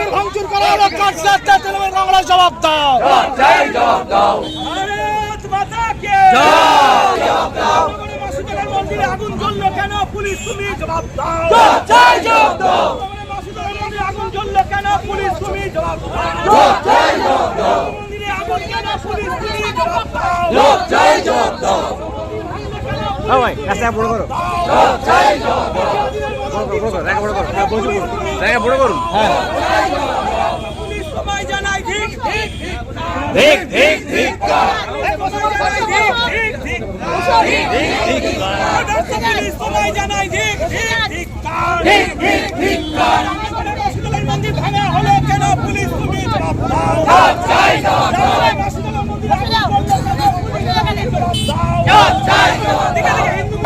মন্দির ভাঙচুর করা হলো তৃণমূল কংগ্রেস জবাব দাও কে মাসুদের মন্দিরে আগুন জ্বললো কেন পুলিশ তুমি জবাব দাও মাসুদের মন্দিরে আগুন জ্বললো কেন পুলিশ তুমি জবাব দাও আগুন কেন পুলিশ তুমি জবাব দাও ভাই রাস্তা বড় করো বড় করো জায়গা বড় বড় করুন হ্যাঁ ঠিক ঠিক ঠিক মন্দির ভাঙা হলো কেন পুলিশ তুমি জবাব দাও হিন্দু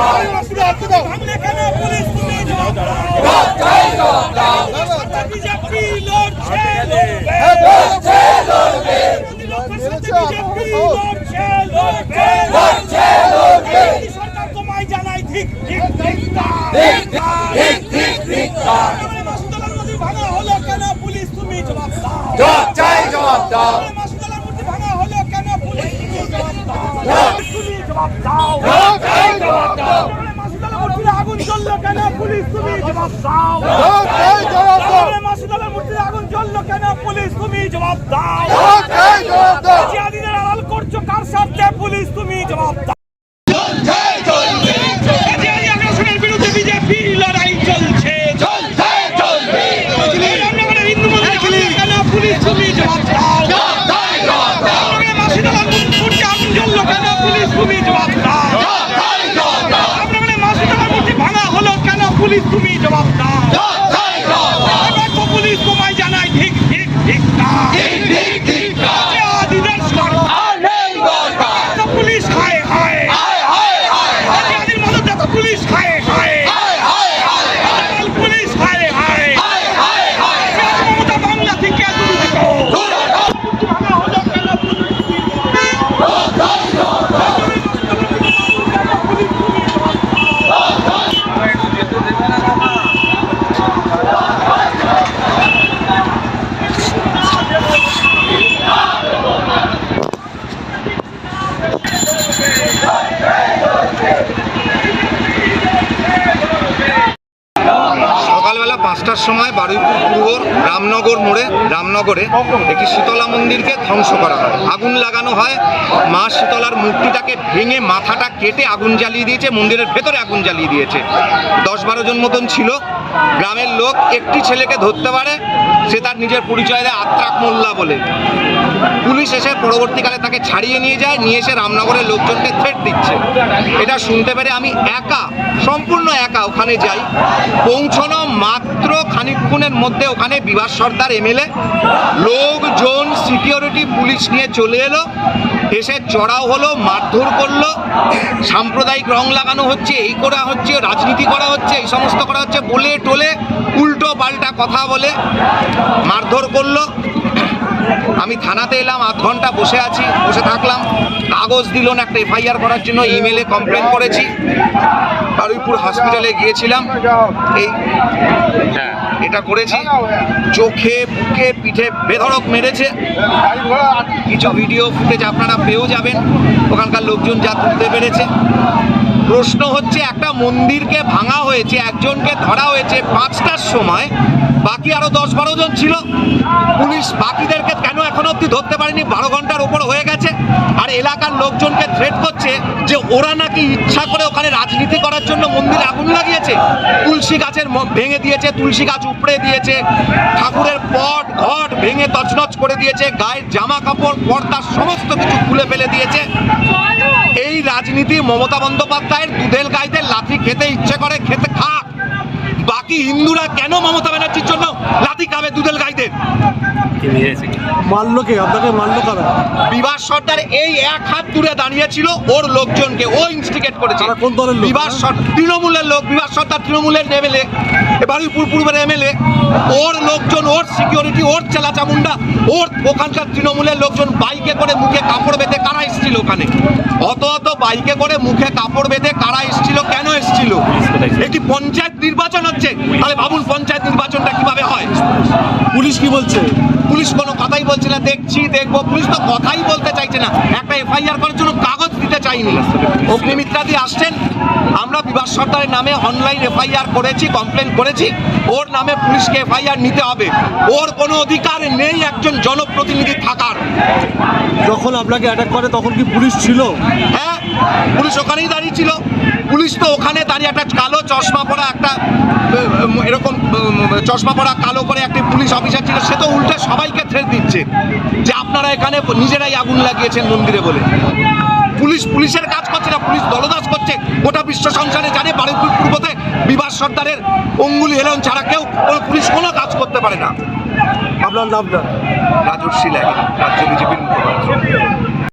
আগুন জ্বললো কেন? পুলিশ তুমি জবাব দাও। আগুন জ্বললো কেন? পুলিশ তুমি জবাব দাও। চাই জবাব দাও। জিয়াদিনের আড়াল করছ কার সাথে পুলিশ তুমি জবাব দাও চাই চলবে জিয়াদি আগ্রাসনের বিরুদ্ধে বিজেপি লড়াই চলছে চলছে চলবে এই রামনগরের হিন্দু মন্দিরে আগুন কেন পুলিশ তুমি জবাব দাও চাই জবাব দাও রামনগরের মাসুদুল্লাহ মন্দিরে আগুন জ্বললো কেন পুলিশ তুমি জবাব দাও চাই জবাব দাও রামনগরের মাসুদুল্লাহ মন্দির ভাঙা হলো কেন পুলিশ তুমি জবাব দাও। পুলিশ তোমায় জানাই ঠিক ঠিক ঠিক না ঠিক ঠিক ঠিক জিয়াদিদের সরকার আর নেই দরকার তো পুলিশ হায় হায় হায় হায় হায় জিয়াদির মদতে তো পুলিশ হায় হায় হায় হায় হায় আজকাল পুলিশ হায় হায় হায় হায় হায় জিয়াদি মমতা বাংলা থেকে দূর হটো দূর হটো। ভাঙা হলো কেন পুলিশ তুমি জবাব দাও। চাই জবাব দাও সকালবেলা পাঁচটার সময় বারুইপুর পূর্বর রামনগর মোড়ে, রামনগরে একটি শীতলা মন্দিরকে ধ্বংস করা হয়। আগুন লাগানো হয়। মা শীতলার মূর্তিটাকে ভেঙে মাথাটা কেটে আগুন জ্বালিয়ে দিয়েছে, মন্দিরের ভেতরে আগুন জ্বালিয়ে দিয়েছে। দশ বারো জন মতন ছিল। গ্রামের লোক একটি ছেলেকে ধরতে পারে, সে তার নিজের পরিচয় দেয় আত্রাক মোল্লা বলে। পুলিশ এসে পরবর্তীকালে তাকে ছাড়িয়ে নিয়ে যায়, নিয়ে এসে রামনগরের লোকজনকে থ্রেট দিচ্ছে। এটা শুনতে পেরে আমি একা, সম্পূর্ণ একা ওখানে যাই। পৌঁছানো মাত্র খানিকক্ষণের মধ্যে ওখানে বিভাস সর্দার এমএলএ লোকজন সিকিউরিটি পুলিশ নিয়ে চলে এলো, এসে চড়াও হলো, মারধর করল, সাম্প্রদায়িক রং লাগানো হচ্ছে, এই করা হচ্ছে, রাজনীতি করা হচ্ছে, এই সমস্ত করা হচ্ছে, বলে টোলে উল্টো পাল্টা কথা বলে মারধর করল। আমি থানাতে এলাম, আধ ঘণ্টা বসে আছি, বসে থাকলাম, কাগজ দিল না একটা এফআইআর করার জন্য, ইমেলে কমপ্লেন করেছি। বারুইপুর হসপিটালে গিয়েছিলাম, এই এটা করেছি। চোখে বুকে পিঠে বেধড়ক মেরেছে। কিছু ভিডিও ফুটেজ আপনারা পেয়েও যাবেন। ওখানকার লোকজন যা তুলতে পেরেছে। প্রশ্ন হচ্ছে, একটা মন্দিরকে ভাঙা হয়েছে, একজনকে ধরা হয়েছে পাঁচটার সময়, বাকি আরও দশ বারো জন ছিল। পুলিশ বাকিদেরকে কেন এখনও অব্দি ধরতে পারেনি? বারো ঘণ্টার উপর হয়ে গেছে। আর এলাকার লোকজনকে থ্রেট করছে যে, ওরা নাকি ইচ্ছা করে ওখানে রাজনীতি করার জন্য মন্দিরে আগুন লাগিয়েছে। তুলসী গাছের ভেঙে দিয়েছে, তুলসী গাছ উপড়ে দিয়েছে, ঠাকুরের পট, ঘট ভেঙে তছনছ করে দিয়েছে, গায়ের জামা কাপড় পর্দা সমস্ত কিছু খুলে ফেলে দিয়েছে। এই রাজনীতি মমতা বন্দ্যোপাধ্যায়ের দুধেল গাইতে লাথি খেতে ইচ্ছে করে খেতে খাক বাকি হিন্দুরা কেন মমতা ব্যানার্জির জন্য লাথি খাবে দুধেল গাইতে? মারলো কে? আপনাকে মারলো কারা? বিভাস সর্দার এই এক হাত দূরে দাঁড়িয়েছিল ওর লোকজনকে ও ইনস্টিগেট করেছে। তারা কোন দলের লোক? বিভাস সর্দার তৃণমূলের লোক বিভাস সর্দার তৃণমূলের এমএলএ বারুইপুর পূর্বের এমএলএ ওর লোকজন ওর চেলা চামুন্ডা ওর ওখানকার তৃণমূলের লোকজন বাইকে করে মুখে কাপড় বেঁধে কারা এসেছিল ওখানে? অত অত বাইকে করে মুখে কাপড় বেঁধে কারা এসেছিল কেন এসছিল? একটি পঞ্চায়েত নির্বাচন হচ্ছে। তাহলে ভাবুন পঞ্চায়েত নির্বাচনটা কীভাবে হয়? পুলিশ কি বলছে? পুলিশ কোনো কথাই বলছে না। দেখছি দেখব। পুলিশ তো কথাই বলতে চাইছে না। একটা এফআইআর করার জন্য কাগজ চাইনি। অগ্নিমিত্রাদি আসছেন। আমরা বিভাস সরকারের নামে অনলাইন এফআইআর করেছি কমপ্লেন করেছি। ওর নামে পুলিশকে এফআইআর নিতে হবে। ওর কোনো অধিকার নেই একজন জনপ্রতিনিধি থাকার। যখন আপনাকে অ্যাটাক করে তখন কি পুলিশ ছিল? হ্যাঁ পুলিশ ওখানেই দাঁড়িয়ে ছিল। পুলিশ তো ওখানে দাঁড়িয়ে একটা কালো চশমা পরা একটা এরকম চশমা পরা কালো করে একটি পুলিশ অফিসার ছিল। সে তো উল্টে সবাইকে থ্রেট দিচ্ছে যে আপনারা এখানে নিজেরাই আগুন লাগিয়েছেন মন্দিরে বলে। পুলিশ পুলিশের কাজ করছে না পুলিশ দলদাস করছে। গোটা বিশ্ব সংসারে জানে বারুইপুর পূর্বতে বিভাস সর্দারের অঙ্গুলি হেলন ছাড়া কেউ কোনো পুলিশ কোনো কাজ করতে পারে না। আপনার নাম রাজর্ষি লাগে রাজ্য বিজেপির মুখপাত্র।